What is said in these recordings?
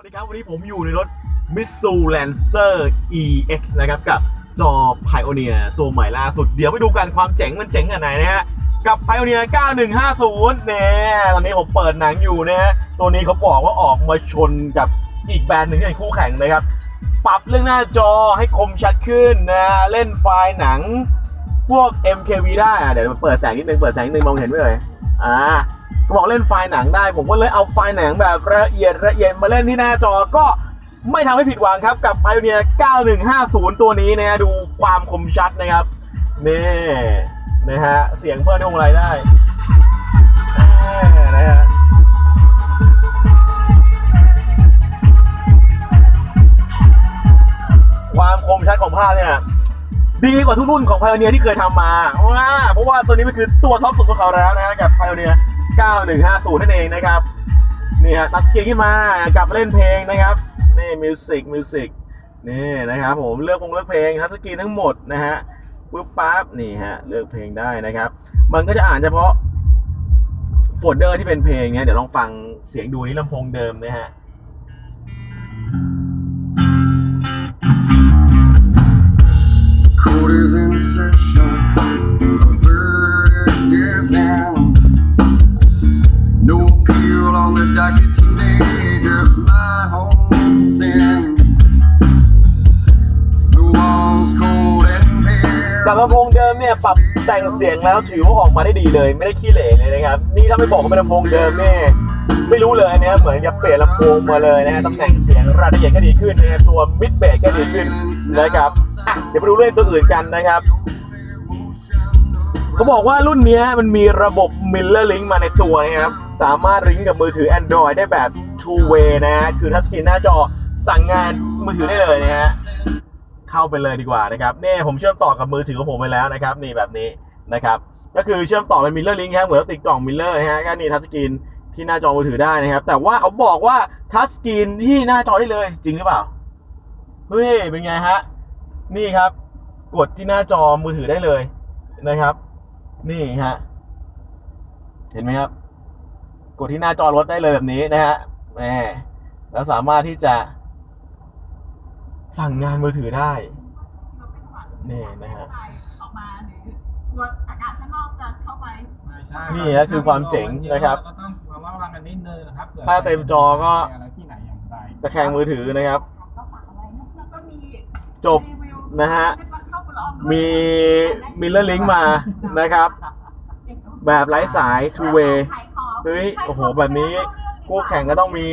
วัสดีครับ วันนี้ผมอยู่ในรถ Mitsu Lancer EX นะครับกับจอ Pioneer ตัวใหม่ล่าสุด เดี๋ยวไปดูกันความเจ๋งมันเจ๋งขนาดไหนนะฮะ กับ Pioneer 9150 เนี่ยตอนนี้ผมเปิดหนังอยู่นะฮะ ตัวนี้เขาบอกว่าออกมาชนกับอีกแบรนด์หนึ่งที่เป็นคู่แข่งนะครับ ปรับเรื่องหน้าจอให้คมชัดขึ้นนะ เล่นไฟล์หนังพวก MKV ได้ เดี๋ยวเปิดแสงนิดนึง เปิดแสงนิดนึงมองเห็นไหมเลยอ่า บอกเล่นไฟล์หนังได้ ผมก็เลยเอาไฟล์หนังแบบละเอียดละเอียดมาเล่นที่หน้าจอก็ไม่ทำให้ผิดหวังครับกับ Pioneer 9150 ตัวนี้นะฮะดูความคมชัดนะครับนี่นะฮะเสียงเพิ่มในวงไรได้แน่นะฮะความคมชัดของภาพเนี่ย ดีกว่าทุกรุ่นของ Pioneer ที่เคยทำมาเพราว่าเพราะว่าตัวนี้มันคือตัวท็อปสุดของเขาแล้วนะกับ Pioneer 9150 นั่นเองนะครับนี่ฮะตัดสกรีนขึ้นมากลับมาเล่นเพลงนะครับนี่มิวสิกมิวสิกนี่นะครับผมเลือกคงเลือกเพลงทัชสกรีนทั้งหมดนะฮะปุ๊บปั๊บนี่ฮะเลือกเพลงได้นะครับ มันก็จะอ่านเฉพาะโฟลเดอร์ที่เป็นเพลงเนี่ยเดี๋ยวลองฟังเสียงดูนี่ลำโพงเดิมนะฮะ จากลำโพงเดิมเนี่ยปรับแต่งเสียงแล้วถือว่าออกมาได้ดีเลย ไม่ได้ขี้เหร่เลยนะครับ นี่ถ้าไม่บอกว่าเป็นลำโพงเดิมเนี่ยไม่รู้เลยนะเหมือนจะเปลี่ยนลำโพงมาเลยนะตำแหน่งเสียงรายละเอียดก็ดีขึ้นนะตัวมิดเบสก็ดีขึ้นนะครับ อะเดี๋ยวไปดูเรื่องตัวอื่นกันนะครับเขาบอกว่ารุ่นนี้มันมีระบบ Miller Link มาในตัวนะครับ สามารถลิงก์กับมือถือ Android ได้แบบ two way นะฮะคือทัชสกรีนหน้าจอสั่งงานมือถือได้เลยนะฮะเข้าไปเลยดีกว่านะครับนี่ผมเชื่อมต่อกับมือถือของผมไปแล้วนะครับ นี่แบบนี้นะครับ ก็คือเชื่อมต่อเป็นมิลเลอร์ลิงครับเหมือนติดกล่องมิลเลอร์นะฮะก็นี่ทัชสกรีนที่หน้าจอมือถือได้นะครับ แต่ว่าเขาบอกว่าทัชสกรีนที่หน้าจอได้เลย จริงหรือเปล่าเฮ้ยเป็นไงฮะ นี่ครับ กดที่หน้าจอมือถือได้เลยนะครับ นี่ฮะเห็นไหมครับ กดที่หน้าจอรถได้เลยแบบนี้นะฮะแหมแล้วสามารถที่จะสั่งงานมือถือได้นี่นะฮะออกมาหรือรถอากาศข้างนอกจะเข้าไปไม่ใช่นี่ฮะคือความเจ๋งนะครับก็ต้องระมัดระวังกันนิดนึงนะครับผื่อถ้าเต็มจอก็อะไรที่ไหนอย่างไรตะแคงมือถือนะครับก็ฝากเอาไว้นะแล้วก็มีจบรีวิว นะฮะเข้าไปลองด้วยมีมิลเลอร์ลิงมานะครับ แบบไร้สาย two way เฮ้ยโอ้โหแบบนี้คู่แข่งก็ต้องมี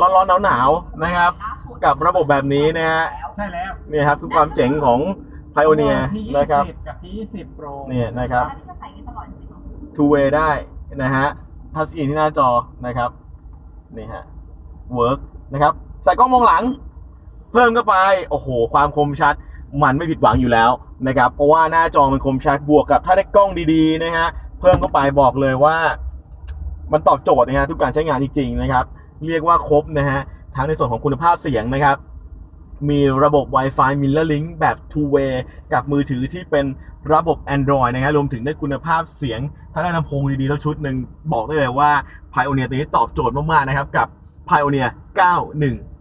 ร้อนๆหนาวๆนะครับ กับระบบแบบนี้นะฮะใช่แล้วนี่ครับคือความเจ๋งของ Pioneer ที่นะครับ20กับที่20 Pro เนี่ยนะครับอันนี้จะใส่กันตลอดจริงเหรอ two way ได้นะฮะทัชสกรีนที่หน้าจอนะครับนี่ฮะ work นะครับ ใส่กล้องมองหลัง เพิ่มเข้าไป โอ้โห ความคมชัด มันไม่ผิดหวังอยู่แล้วนะครับเพราะว่าหน้าจอมันคมชัดบวกกับถ้าได้กล้องดีๆนะฮะเพิ่มเข้าไปบอกเลยว่า มันตอบโจทย์นะฮะทุกการใช้งานจริงๆนะครับ เรียกว่าครบนะฮะทั้งในส่วนของคุณภาพเสียงนะครับ มีระบบ Wi-Fi Mirror Link แบบ two way กับมือถือที่เป็นระบบ Android นะฮะรวมถึงได้คุณภาพเสียงถ้าได้ลำโพงดีๆแล้วชุดหนึ่งบอกได้เลยว่า Pioneer ตัวนี้ตอบโจทย์มากๆนะครับกับ Pioneer 91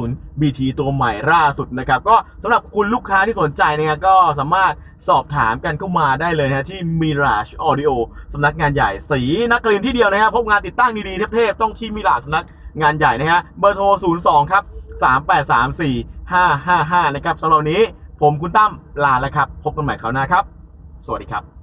50 BT ตัวใหม่ล่าสุดนะครับ ก็สำหรับคุณลูกค้าที่สนใจนะครับก็สามารถสอบถามกันเข้ามาได้เลยนะที่ Mirage Audio สำนักงานใหญ่สีนักเรียนที่เดียวนะครับพบงานติดตั้งดีๆเทพๆต้องที่ Mirage สำนักงานใหญ่นะฮะเบอร์โทร 02 ครับ 3834 555 นะครับสำหรับนี้ผมคุณตั้มลาแล้วครับ พบกันใหม่คราวหน้าครับ สวัสดีครับ